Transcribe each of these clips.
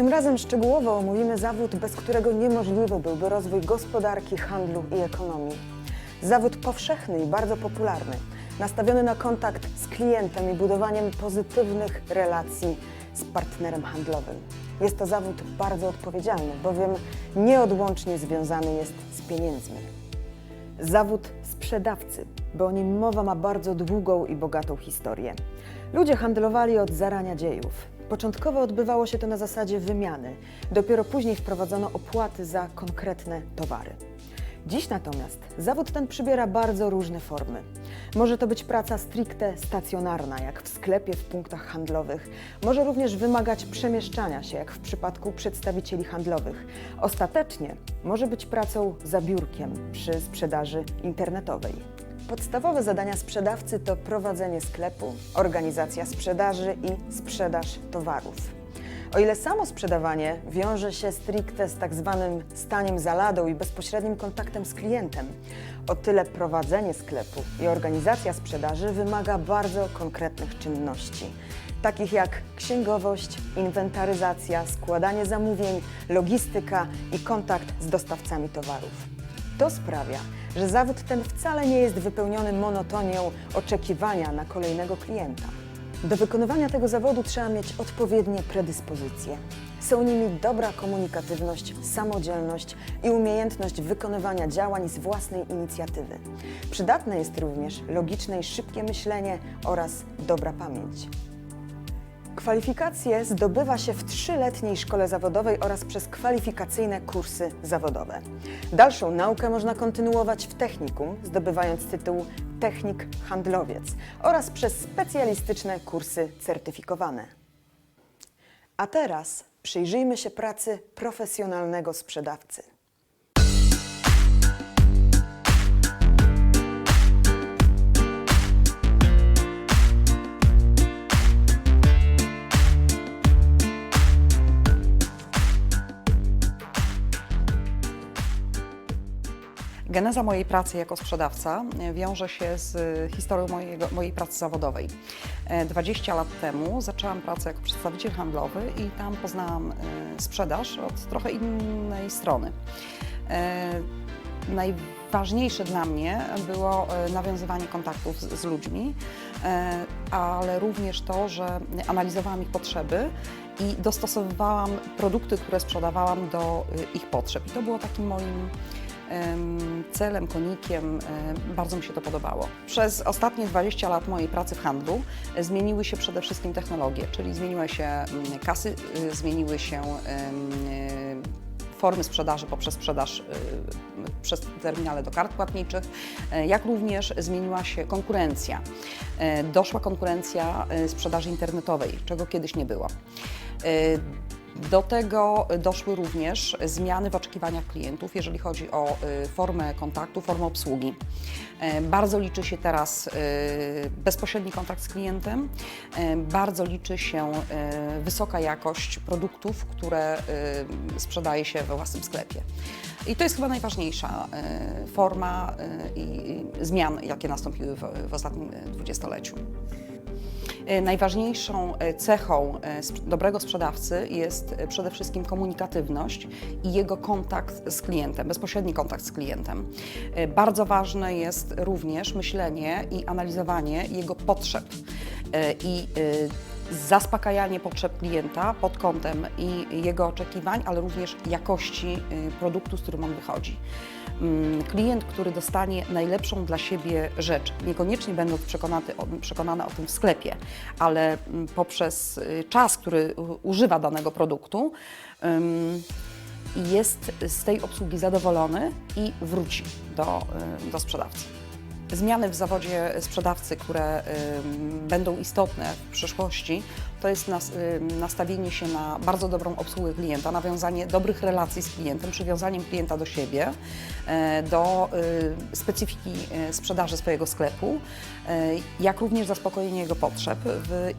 Tym razem szczegółowo omówimy zawód, bez którego niemożliwy byłby rozwój gospodarki, handlu i ekonomii. Zawód powszechny i bardzo popularny, nastawiony na kontakt z klientem i budowaniem pozytywnych relacji z partnerem handlowym. Jest to zawód bardzo odpowiedzialny, bowiem nieodłącznie związany jest z pieniędzmi. Zawód sprzedawcy, bo o nim mowa ma bardzo długą i bogatą historię. Ludzie handlowali od zarania dziejów. Początkowo odbywało się to na zasadzie wymiany, dopiero później wprowadzono opłaty za konkretne towary. Dziś natomiast zawód ten przybiera bardzo różne formy. Może to być praca stricte stacjonarna, jak w sklepie, w punktach handlowych. Może również wymagać przemieszczania się, jak w przypadku przedstawicieli handlowych. Ostatecznie może być pracą za biurkiem przy sprzedaży internetowej. Podstawowe zadania sprzedawcy to prowadzenie sklepu, organizacja sprzedaży i sprzedaż towarów. O ile samo sprzedawanie wiąże się stricte z tak zwanym staniem za ladą i bezpośrednim kontaktem z klientem, o tyle prowadzenie sklepu i organizacja sprzedaży wymaga bardzo konkretnych czynności, takich jak księgowość, inwentaryzacja, składanie zamówień, logistyka i kontakt z dostawcami towarów. To sprawia, że zawód ten wcale nie jest wypełniony monotonią oczekiwania na kolejnego klienta. Do wykonywania tego zawodu trzeba mieć odpowiednie predyspozycje. Są nimi dobra komunikatywność, samodzielność i umiejętność wykonywania działań z własnej inicjatywy. Przydatne jest również logiczne i szybkie myślenie oraz dobra pamięć. Kwalifikacje zdobywa się w trzyletniej szkole zawodowej oraz przez kwalifikacyjne kursy zawodowe. Dalszą naukę można kontynuować w technikum, zdobywając tytuł technik handlowiec oraz przez specjalistyczne kursy certyfikowane. A teraz przyjrzyjmy się pracy profesjonalnego sprzedawcy. Geneza mojej pracy jako sprzedawca e, wiąże się z historią mojego, mojej pracy zawodowej. E, 20 lat temu zaczęłam pracę jako przedstawiciel handlowy i tam poznałam e, sprzedaż od trochę innej strony. E, Najważniejsze dla mnie było e, nawiązywanie kontaktów z, z ludźmi, e, ale również to, że analizowałam ich potrzeby i dostosowywałam produkty, które sprzedawałam do e, ich potrzeb. I to było takim moim celem, konikiem. e, Bardzo mi się to podobało. Przez ostatnie 20 lat mojej pracy w handlu e, zmieniły się przede wszystkim technologie, czyli zmieniły się mm, kasy, y, zmieniły się em, y, formy sprzedaży poprzez sprzedaż y, przez terminale do kart płatniczych, y, jak również zmieniła się konkurencja. Y, Doszła konkurencja sprzedaży internetowej, czego kiedyś nie było. Do tego doszły również zmiany w oczekiwaniach klientów, jeżeli chodzi o y, formę kontaktu, formę obsługi. Y, Bardzo liczy się teraz y, bezpośredni kontakt z klientem, y, bardzo liczy się y, wysoka jakość produktów, które sprzedaje się we własnym sklepie. I to jest chyba najważniejsza forma i zmian, jakie nastąpiły w, ostatnim dwudziestoleciu. E, Najważniejszą e, cechą e, dobrego sprzedawcy jest przede wszystkim komunikatywność i jego kontakt z klientem, bezpośredni kontakt z klientem. Bardzo ważne jest również myślenie i analizowanie jego potrzeb i zaspokajanie potrzeb klienta pod kątem i jego oczekiwań, ale również jakości e, produktu, z którym on wychodzi. Mm, Klient, który dostanie najlepszą dla siebie rzecz, niekoniecznie będąc przekonany o, tym w sklepie, ale mm, poprzez y, czas, który używa danego produktu, jest z tej obsługi zadowolony i wróci do, y, do sprzedawcy. Zmiany w zawodzie sprzedawcy, które będą istotne w przyszłości, to jest nastawienie się na bardzo dobrą obsługę klienta, nawiązanie dobrych relacji z klientem, przywiązaniem klienta do siebie, e, do y, specyfiki e, sprzedaży swojego sklepu, e, jak również zaspokojenie jego potrzeb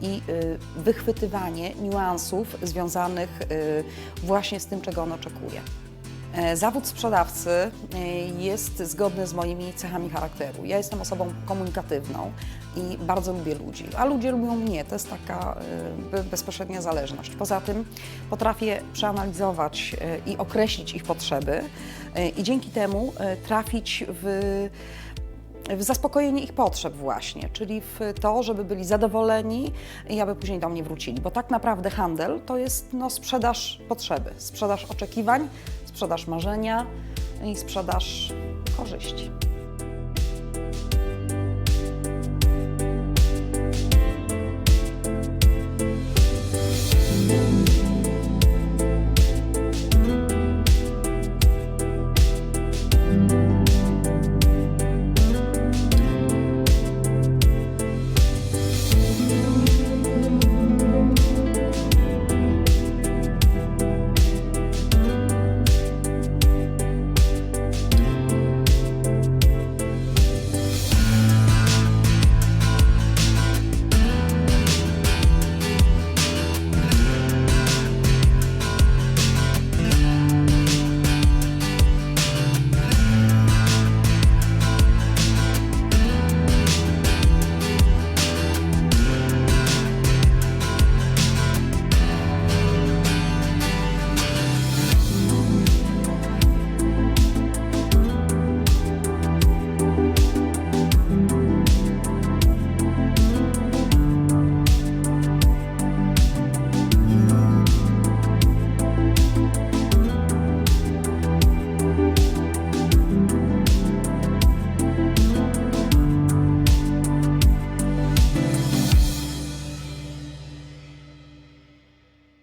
i y, wychwytywanie niuansów związanych y, właśnie z tym, czego on oczekuje. E, Zawód sprzedawcy e, jest zgodny z moimi cechami charakteru. Ja jestem osobą komunikatywną i bardzo lubię ludzi, a ludzie lubią mnie. To jest taka e, be- bezpośrednia zależność. Poza tym potrafię przeanalizować i określić ich potrzeby i dzięki temu trafić w w zaspokojenie ich potrzeb właśnie, czyli w to, żeby byli zadowoleni i aby później do mnie wrócili. Bo tak naprawdę handel to jest no, sprzedaż potrzeby, sprzedaż oczekiwań, sprzedaż marzenia i sprzedaż korzyści.